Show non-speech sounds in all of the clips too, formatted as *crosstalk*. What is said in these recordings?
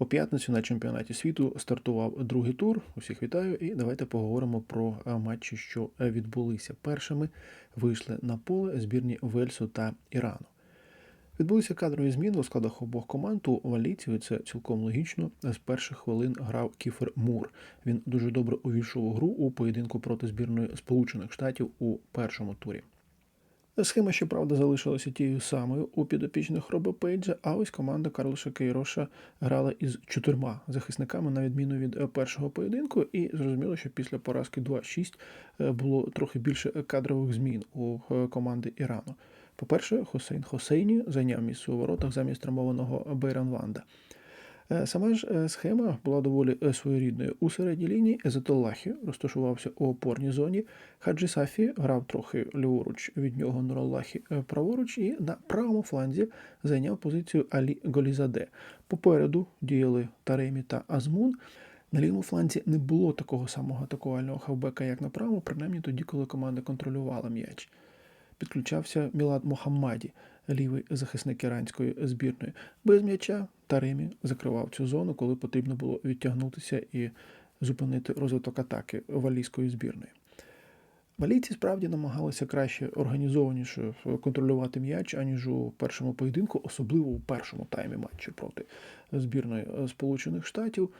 У п'ятницю на чемпіонаті світу стартував другий тур. Усіх вітаю, і давайте поговоримо про е, матчі, що е, відбулися. Першими вийшли на поле збірні Вельсу та Ірану. Відбулися кадрові зміни у складах обох команд. У валійців і це цілком логічно. З перших хвилин грав Кіфер Мур. Він дуже добре увійшов у гру у поєдинку проти збірної Сполучених Штатів у першому турі. Схема, щоправда, залишилася тією самою у підопічних Роба Пейджа, а ось команда Карлоша Кейроша грала із чотирма захисниками, на відміну від е, першого поєдинку, і зрозуміло, що після поразки 2-6 е, було трохи більше кадрових змін у е, команди Ірану. По-перше, Хосейн Хосейні зайняв місце у воротах замість травмованого Бейранванда. Е, Сама ж е, схема була доволі е, своєрідною. У середній лінії Езетоллахі розташувався у опорній зоні. Хаджі Сафі грав трохи ліворуч від нього Нураллахі праворуч, і на правому фланзі зайняв позицію Алі Голізаде. Попереду діяли Таремі та Азмун. На лівому фланзі не було такого самого атакувального хавбека, як на правому, принаймні тоді, коли команда контролювала м'яч. Підключався Мілад Мохаммаді, лівий захисник іранської збірної. Без м'яча Таремі закривав цю зону, коли потрібно було відтягнутися і зупинити розвиток атаки валійської збірної. Валійці справді намагалися краще організованіше контролювати м'яч, аніж у першому поєдинку, особливо у першому таймі матчу проти збірної Сполучених Штатів.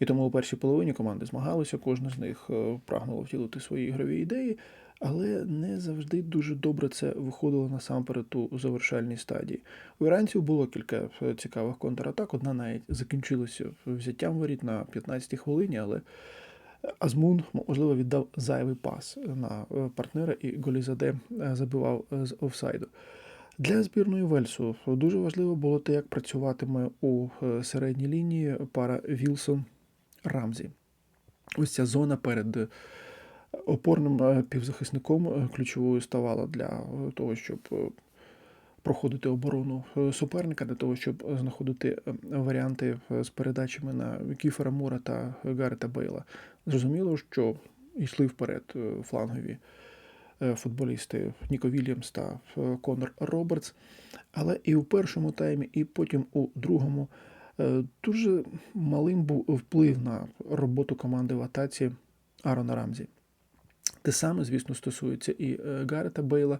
І тому у першій половині команди змагалися, кожна з них е, прагнула втілити свої ігрові ідеї, але не завжди дуже добре це виходило насамперед у завершальній стадії. У іранців було кілька е, цікавих контратак. Одна навіть закінчилася взяттям воріт на 15-й хвилині, але Азмун, можливо, віддав зайвий пас на е, партнера, і Голізаде е, забивав з офсайду. Для збірної Вельсу дуже важливо було те, як працюватиме у середній лінії пара Вілсон Рамзі. Ось ця зона перед опорним е, півзахисником е, ключовою ставала для е, того, щоб проходити оборону суперника, для того, щоб знаходити е, варіанти з передачами на Кіфера Мура та Гарета Бейла. Зрозуміло, що йшли вперед флангові футболісти Ніко Вільямс та Конор Робертс. Але і у першому таймі, і потім у другому дуже малим був вплив на роботу команди в атаці Арона Рамзі. Те саме, звісно, стосується і е, Гарета Бейла.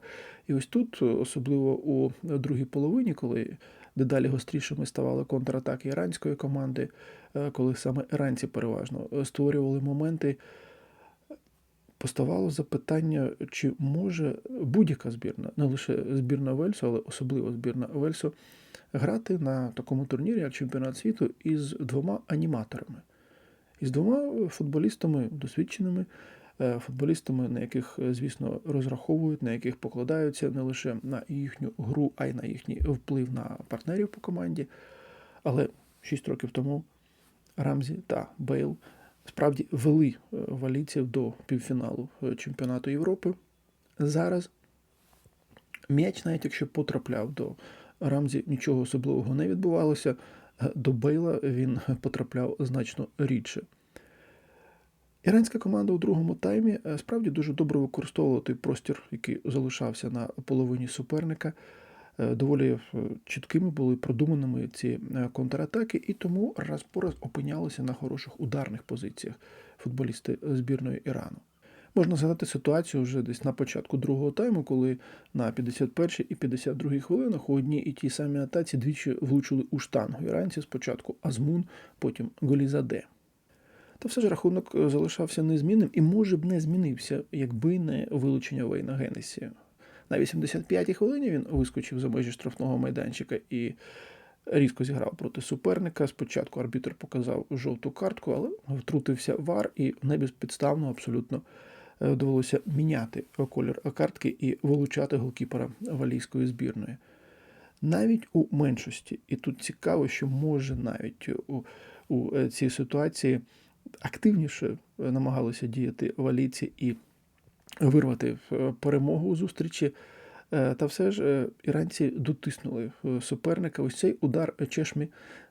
І ось тут, е, особливо у другій половині, коли дедалі гострішими ставали контратаки іранської команди, е, коли саме іранці переважно е, створювали моменти, поставало запитання, чи може будь-яка збірна, не лише збірна Вельсу, але особливо збірна Вельсу, грати на такому турнірі, як чемпіонат світу, із двома аніматорами, із двома футболістами досвідченими, е, футболістами, на яких, е, звісно, розраховують, на яких покладаються не лише на їхню гру, а й на їхній вплив на партнерів по команді. Але 6 років тому Рамзі та Бейл справді вели е, валійців до півфіналу е, чемпіонату Європи. Зараз м'яч, навіть якщо потрапляв до Рамзі, нічого особливого не відбувалося. е, До Бейла він потрапляв значно рідше. Іранська команда у другому таймі е, справді дуже добре використовувала той простір, який залишався на половині суперника. Е, Доволі е, чіткими були продуманими ці контратаки, і тому раз по раз опинялися на хороших ударних позиціях футболісти збірної Ірану. Можна згадати ситуацію вже десь на початку другого тайму, коли на 51 і 52 хвилинах у одній і тій самій атаці двічі влучили у штангу іранці спочатку Азмун, потім Голізаде. Та все ж рахунок е, залишався незмінним і, може б, не змінився, якби не вилучення Вейна Генесі. На 85-й хвилині він вискочив за межі штрафного майданчика і різко зіграв проти суперника. Спочатку арбітр показав жовту картку, але втрутився вар і не безпідставно абсолютно е, довелося міняти колір картки і вилучати голкіпера валійської збірної. Навіть у меншості, і тут цікаво, що може навіть у, у е, цій ситуації активніше е, намагалися діяти валійці і вирвати е, перемогу у зустрічі. Е, Та все ж іранці дотиснули суперника. Ось цей удар чешмі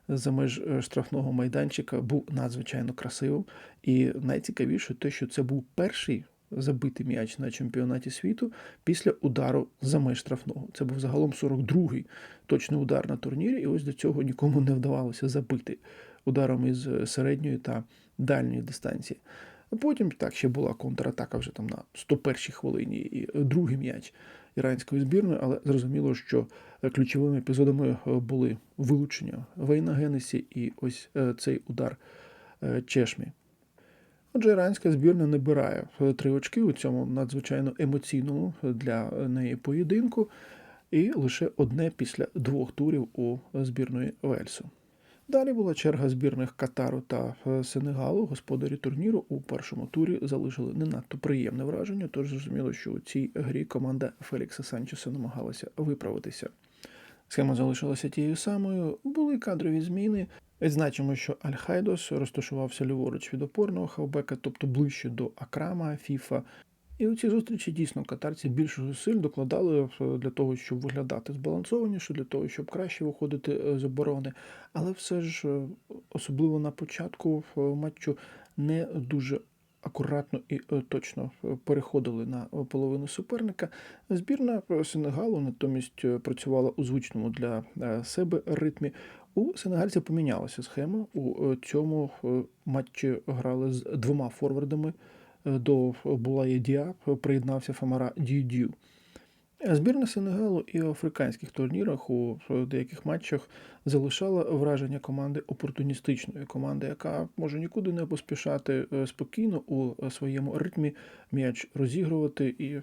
за меж штрафного майданчика був надзвичайно красивим. І найцікавіше те, що це був перший забитий м'яч на чемпіонаті світу після удару за меж штрафного. Це був загалом 42-й точний удар на турнірі, і ось до цього нікому не вдавалося забити ударом із середньої та дальньої дистанції. А потім так ще була контратака вже там на 101-й хвилині і другий м'яч іранської збірної, але зрозуміло, що ключовими епізодами були вилучення Вейна Генесі і ось е, цей удар е, Чешмі. Отже, іранська збірна набирає три очки у цьому надзвичайно емоційному для неї поєдинку, і лише одне після двох турів у збірної Вельсу. Далі була черга збірних Катару та Сенегалу. Господарі турніру у першому турі залишили не надто приємне враження, тож зрозуміло, що у цій грі команда Фелікса Санчеса намагалася виправитися. Схема залишилася тією самою, були кадрові зміни. Відзначимо, що Аль-Хайдос розташувався ліворуч від опорного хавбека, тобто ближче до Акрама, Фіфа. І у цій зустрічі дійсно катарці більше зусиль докладали для того, щоб виглядати збалансованіше, для того, щоб краще виходити з оборони. Але все ж, особливо на початку матчу, не дуже акуратно і точно переходили на половину суперника. Збірна Сенегалу натомість працювала у звичному для себе ритмі. У сенегальців помінялася схема. У цьому матчі грали з двома форвардами. До Булає Діап приєднався Фамара Дюдю. Збірна Сенегалу і в африканських турнірах у деяких матчах залишала враження команди опортуністичної команди, яка може нікуди не поспішати спокійно у своєму ритмі м'яч розігрувати і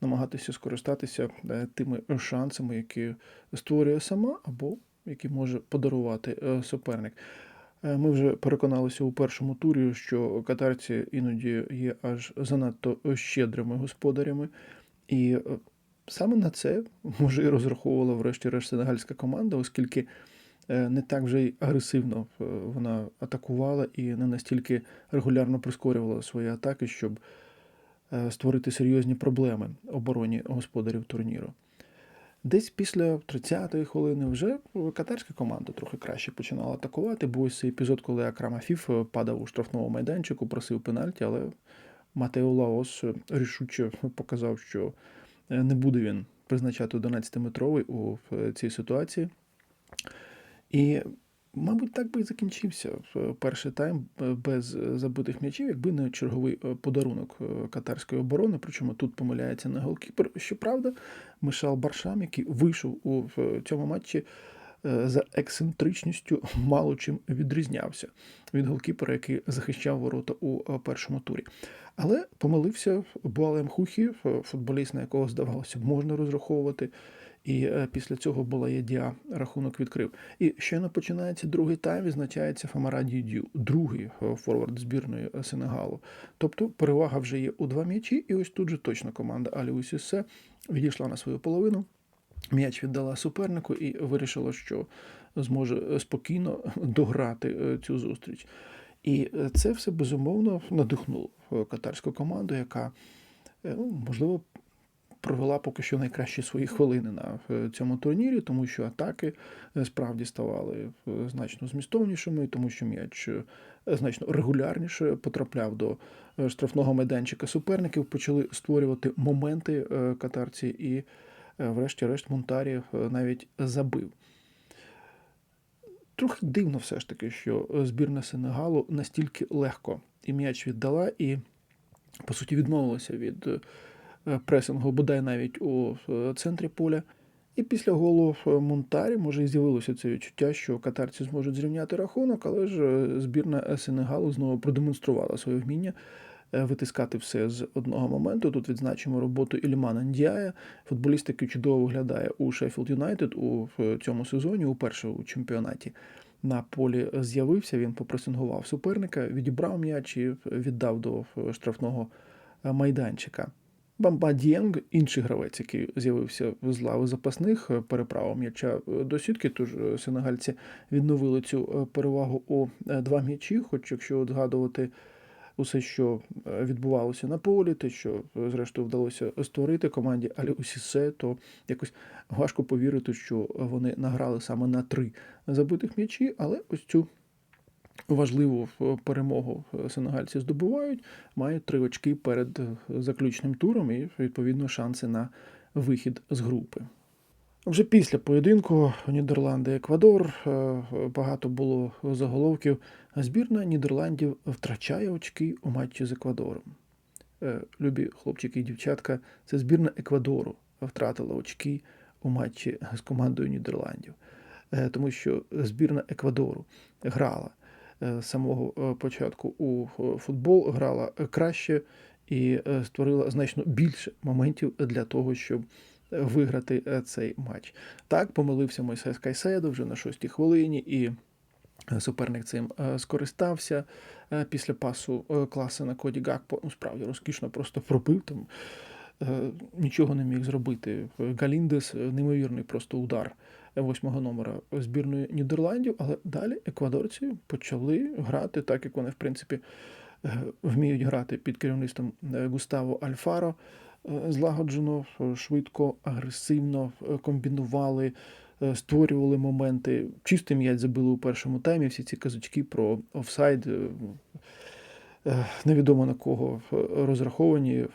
намагатися скористатися тими шансами, які створює сама, або які може подарувати суперник. Ми вже переконалися у першому турі, що катарці іноді є аж занадто щедрими господарями, і саме на це може і розраховувала, врешті-решт, сенегальська команда, оскільки не так вже й агресивно вона атакувала і не настільки регулярно прискорювала свої атаки, щоб створити серйозні проблеми обороні господарів турніру. Десь після 30-ї хвилини вже катарська команда трохи краще починала атакувати. Був цей епізод, коли Акрам Афіф падав у штрафному майданчику, просив пенальті, але Матео Лаос рішуче показав, що не буде він призначати 11-метровий у цій ситуації. І Мабуть, так би і закінчився перший тайм без забитих м'ячів, якби не черговий подарунок катарської оборони. Причому тут помиляється не голкіпер. Щоправда, Мишал Баршам, який вийшов у цьому матчі за ексцентричністю, мало чим відрізнявся від голкіпера, який захищав ворота у першому турі. Але помилився Буалем Хухі, футболіст, на якого здавалося, можна розраховувати. І після цього була Єдіа рахунок відкрив. І щойно починається другий тайм, відзначається Фамара Дідю, другий форвард збірної Сенегалу. Тобто перевага вже є у два м'ячі, і ось тут же точно команда Алі Усісе відійшла на свою половину. М'яч віддала супернику і вирішила, що зможе спокійно *laughs* дограти цю зустріч. І це все безумовно надихнуло катарську команду, яка ну, можливо провела поки що найкращі свої хвилини на цьому турнірі, тому що атаки справді ставали значно змістовнішими, тому що м'яч значно регулярніше потрапляв до штрафного майданчика суперників, почали створювати моменти катарці, і, врешті-решт, Монтарі навіть забив. Трохи дивно все ж таки, що збірна Сенегалу настільки легко і м'яч віддала, і, по суті, відмовилася від пресингу, бодай навіть у центрі поля. І після голу Монтарі може і з'явилося це відчуття, що катарці зможуть зрівняти рахунок, але ж збірна Сенегалу знову продемонструвала своє вміння витискати все з одного моменту. Тут відзначимо роботу Ілімана Ndіая, футболіст, який чудово виглядає у Шеффілд Юнайтед у цьому сезоні, у першому чемпіонаті. На полі з'явився, він попресингував суперника, відібрав м'яч і віддав до штрафного майданчика. Бамба Дієнг, інший гравець, який з'явився з лави запасних, переправив м'яча до сітки. Тож сенегальці відновили цю перевагу у два м'ячі. Хоч якщо згадувати усе, що відбувалося на полі, те, що зрештою вдалося створити команді Алі Усісе, то якось важко повірити, що вони награли саме на три забитих м'ячі, але ось цю важливу е, перемогу е, сенегальці здобувають, мають три очки перед е, заключним туром і відповідно шанси на вихід з групи. Вже після поєдинку Нідерланди Еквадор багато було заголовків. Збірна Нідерландів втрачає очки у матчі з Еквадором. Любі хлопчики і дівчатка, це збірна Еквадору втратила очки у матчі з командою Нідерландів, тому що збірна Еквадору грала самого е, початку у е, футбол, грала е, краще і е, створила значно більше моментів для того, щоб е, виграти е, цей матч. Так, помилився Мойсес Кайседо вже на шостій хвилині, і е, суперник цим е, скористався е, після пасу е, класи на коді Гакпо. Ну, справді розкішно просто пробив там. е, Нічого не міг зробити. Галіндес, е, неймовірний просто удар восьмого номера збірної Нідерландів, але далі еквадорці почали грати так, як вони, в принципі, е, вміють грати під керівництвом е, Густаво Альфаро. Е, Злагоджено, швидко, агресивно комбінували, створювали моменти. Чистий м'яч забили у першому таймі. Всі ці казочки про офсайд невідомо на кого розраховані.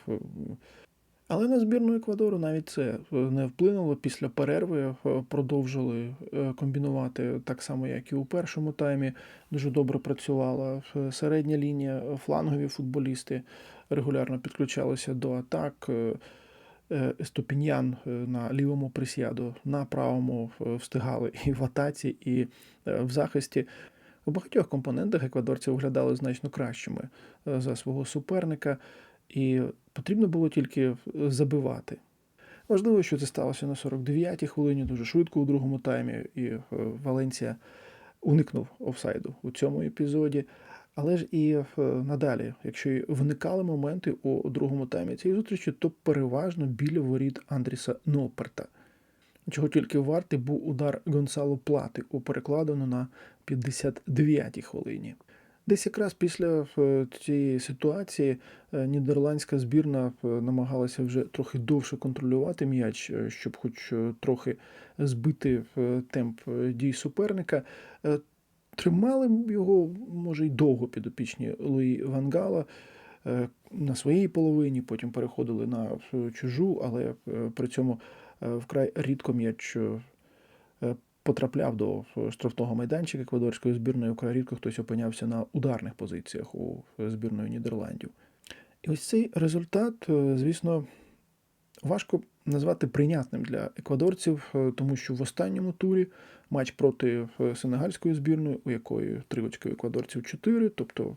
Але на збірну Еквадору навіть це е, не вплинуло. Після перерви е, продовжили е, комбінувати так само, як і у першому таймі. Дуже добре працювала середня лінія, флангові футболісти регулярно підключалися до атак. Ступіньян на лівому присяду, на правому встигали і в атаці, і в захисті. У багатьох компонентах еквадорці виглядали значно кращими за свого суперника, і потрібно було тільки е, забивати. Важливо, що це сталося на 49-й хвилині, дуже швидко у другому таймі, і е, Валенція уникнув офсайду у цьому епізоді. Але ж і е, надалі, якщо виникали моменти у другому таймі цієї зустрічі, то переважно біля воріт Андріса Нопперта. Чого тільки вартий був удар Гонсало Плати у перекладину на 59-й хвилині. Десь якраз після е, цієї ситуації е, нідерландська збірна е, намагалася вже трохи довше контролювати м'яч, щоб хоч трохи збити темп дій суперника. Тримали його, може, й довго підопічні Луї Вангала на своїй половині, потім переходили на чужу, але при цьому вкрай рідко м'яч потрапляв до е, штрафного майданчика еквадорської збірної, вкрай рідко хтось опинявся на ударних позиціях у е, збірної Нідерландів. І ось цей результат, е, звісно, важко назвати прийнятним для еквадорців, тому що в останньому турі матч проти сенегальської збірної, у якої три очки еквадорців 4, тобто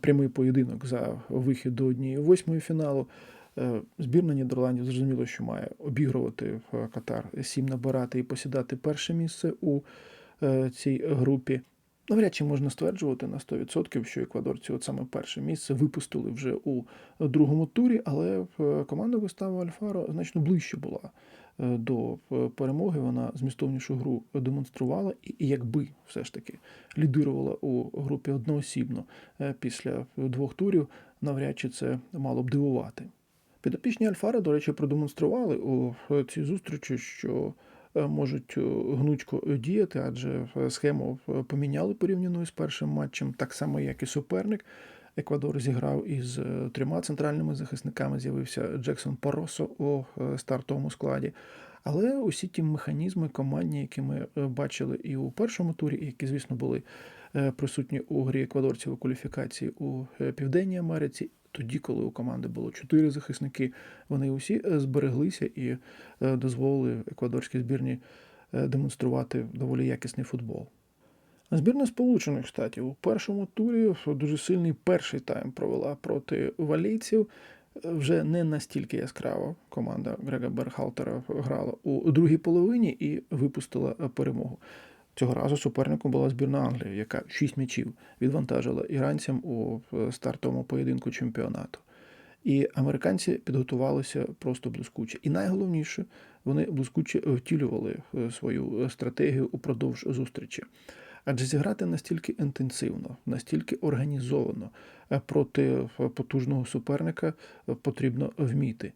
прямий поєдинок за вихід до однієї восьмої фіналу. Е, Збірна Нідерландів зрозуміло, що має обігрувати е, Катар, сім набирати і посідати перше місце у е, цій групі. Навряд чи можна стверджувати на 100%, що еквадорці от саме перше місце випустили вже у другому турі, але команда Густаво Альфаро значно ближче була до перемоги. Вона змістовнішу гру демонструвала, і якби все ж таки лідирувала у групі одноосібно після двох турів, навряд чи це мало б дивувати. Підопічні Альфари, до речі, продемонстрували у е, цій зустрічі, що е, можуть е, гнучко діяти, адже схему поміняли порівняно з першим матчем, так само, як і суперник. Еквадор зіграв із трьома центральними захисниками. З'явився Джексон Поросо у стартовому складі. Але усі ті механізми командні, які ми бачили і у першому турі, які, звісно, були присутні у грі еквадорців у кваліфікації у Південній Америці, тоді, коли у команди було чотири захисники, вони усі е, збереглися і е, дозволили еквадорській збірні е, демонструвати доволі якісний футбол. Збірна Сполучених Штатів у першому турі дуже сильний перший тайм провела проти валійців. Вже не настільки яскраво команда Грега Берхалтера грала у другій половині і випустила перемогу. Цього разу суперником була збірна Англії, яка шість м'ячів відвантажила іранцям у стартовому поєдинку чемпіонату. І американці підготувалися просто блискуче. І найголовніше, вони блискуче втілювали е, свою стратегію упродовж зустрічі. Адже зіграти настільки інтенсивно, настільки організовано е, проти потужного суперника е, потрібно вміти.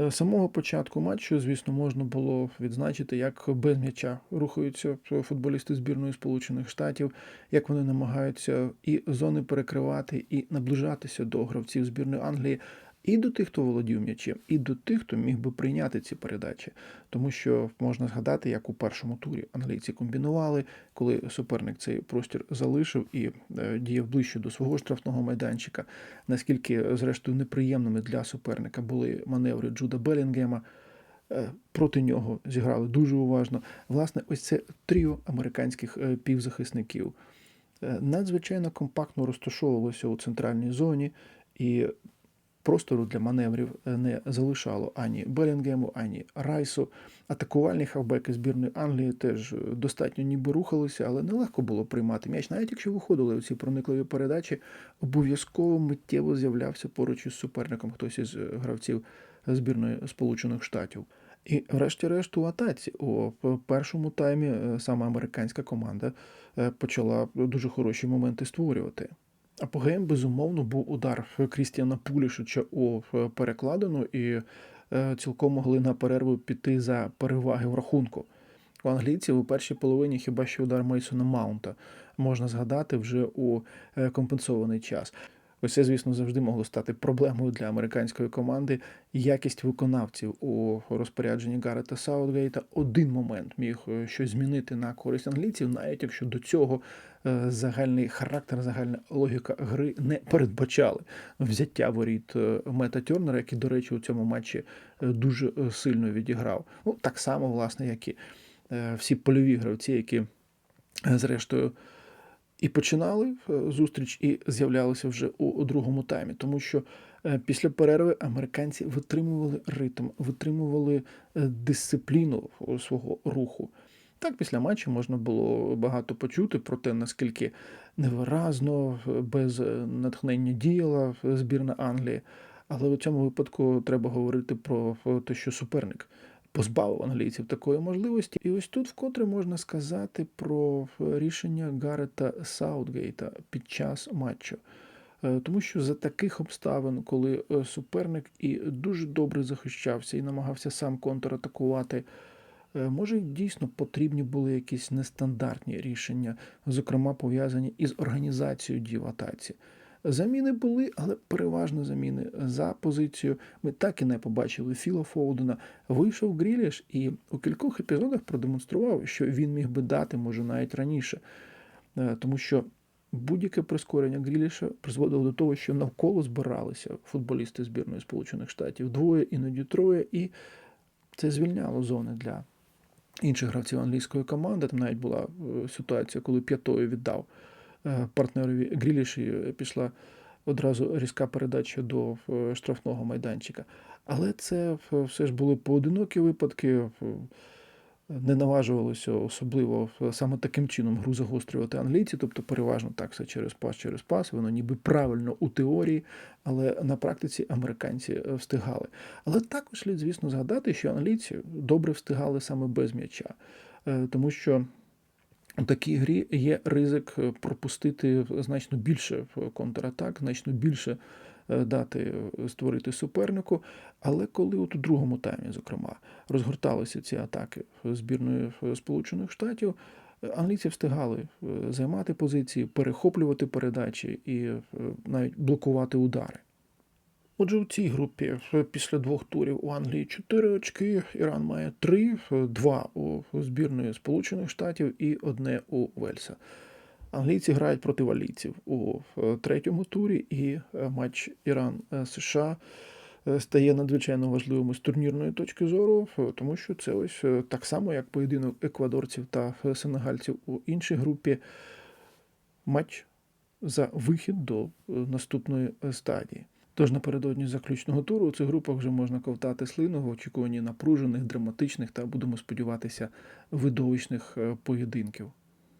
Е, Самого початку матчу, звісно, можна було відзначити, як без м'яча рухаються футболісти збірної Сполучених Штатів, як вони намагаються і зони перекривати, і наближатися до гравців збірної Англії, і до тих, хто володів м'ячем, і до тих, хто міг би прийняти ці передачі. Тому що можна згадати, як у першому турі англійці комбінували, коли суперник цей простір залишив і е, діяв ближче до свого штрафного майданчика. Наскільки, зрештою, неприємними для суперника були маневри Джуда Белінгема. Е, Проти нього зіграли дуже уважно. Власне, ось це тріо американських е, півзахисників надзвичайно компактно розташовувалося у центральній зоні, і простору для маневрів е, не залишало ані Белінгему, ані Райсу. Атакувальні хавбеки збірної Англії теж е, достатньо ніби рухалися, але нелегко було приймати м'яч. Навіть якщо виходили у ці проникливі передачі, обов'язково миттєво з'являвся поруч із суперником хтось із е, гравців збірної Сполучених Штатів. І, врешті-решт, у атаці у першому таймі саме американська команда почала дуже хороші моменти створювати. Апогеєм, безумовно, був удар Крістіана Пулішича у е, перекладину, і е, цілком могли на перерву піти за переваги в рахунку. У англійців у першій половині хіба що удар Мейсона Маунта можна згадати вже у е, компенсований час. Ось це, звісно, завжди могло стати проблемою для американської команди. Якість виконавців у розпорядженні Гарета Саутгейта один момент міг е, щось змінити на користь англійців, навіть якщо до цього е, загальний характер, загальна логіка гри не передбачали взяття воріт е, Мета Тернера, який, до речі, у цьому матчі дуже сильно відіграв. Ну, так само, власне, як і всі польові гравці, які, зрештою, і починали е, зустріч, і з'являлися вже у, другому таймі, тому що е, після перерви американці витримували ритм, витримували е, дисципліну свого руху. Так, після матчу можна було багато почути про те, наскільки невиразно, без натхнення діяла збірна Англії. Але у цьому випадку треба говорити про те, що суперник позбавив англійців такої можливості. І ось тут вкотре можна сказати про рішення Гарета Саутгейта під час матчу. Е, Тому що за таких обставин, коли е, суперник і дуже добре захищався і намагався сам контратакувати, е, може дійсно потрібні були якісь нестандартні рішення, зокрема пов'язані із організацією дій в атаці. Заміни були, але переважно заміни за позицію. Ми так і не побачили Філа Фоудена. Вийшов Гріліш і у кількох епізодах продемонстрував, що він міг би дати, може, навіть раніше. Е, Тому що будь-яке прискорення Гріліша призводило до того, що навколо збиралися футболісти збірної Сполучених Штатів двоє, іноді троє, і це звільняло зони для інших гравців англійської команди. Там навіть була е, ситуація, коли п'ятою віддав партнерові Гріліш і пішла одразу різка передача до е, штрафного майданчика. Але це е, все ж були поодинокі випадки. е, Не наважувалося особливо е, саме таким чином гру загострювати англійці, тобто переважно так все через пас, через пас, воно ніби правильно у теорії, але на практиці американці е, встигали. Але також слід, звісно, згадати, що англійці добре встигали саме без м'яча, Е, тому що у такій грі є ризик е, пропустити значно більше контратак, значно більше е, дати е, створити супернику. Але коли от у другому таймі, зокрема, розгорталися ці атаки збірної Сполучених Штатів, англійці встигали займати позиції, перехоплювати передачі і навіть блокувати удари. Отже, у цій групі е, після двох турів у Англії 4 очки, Іран має 3, 2 у збірної Сполучених Штатів і одне у Вельса. Англійці грають проти валійців у е, третьому турі, і е, матч Іран-США е, стає надзвичайно важливим з турнірної точки зору, е, тому що це ось е, так само, як поєдинок еквадорців та е, сенегальців у іншій групі. Матч за вихід до е, наступної е, стадії. Тож напередодні заключного туру у цих групах вже можна ковтати слину в очікуванні напружених, драматичних та будемо сподіватися видовищних е, поєдинків.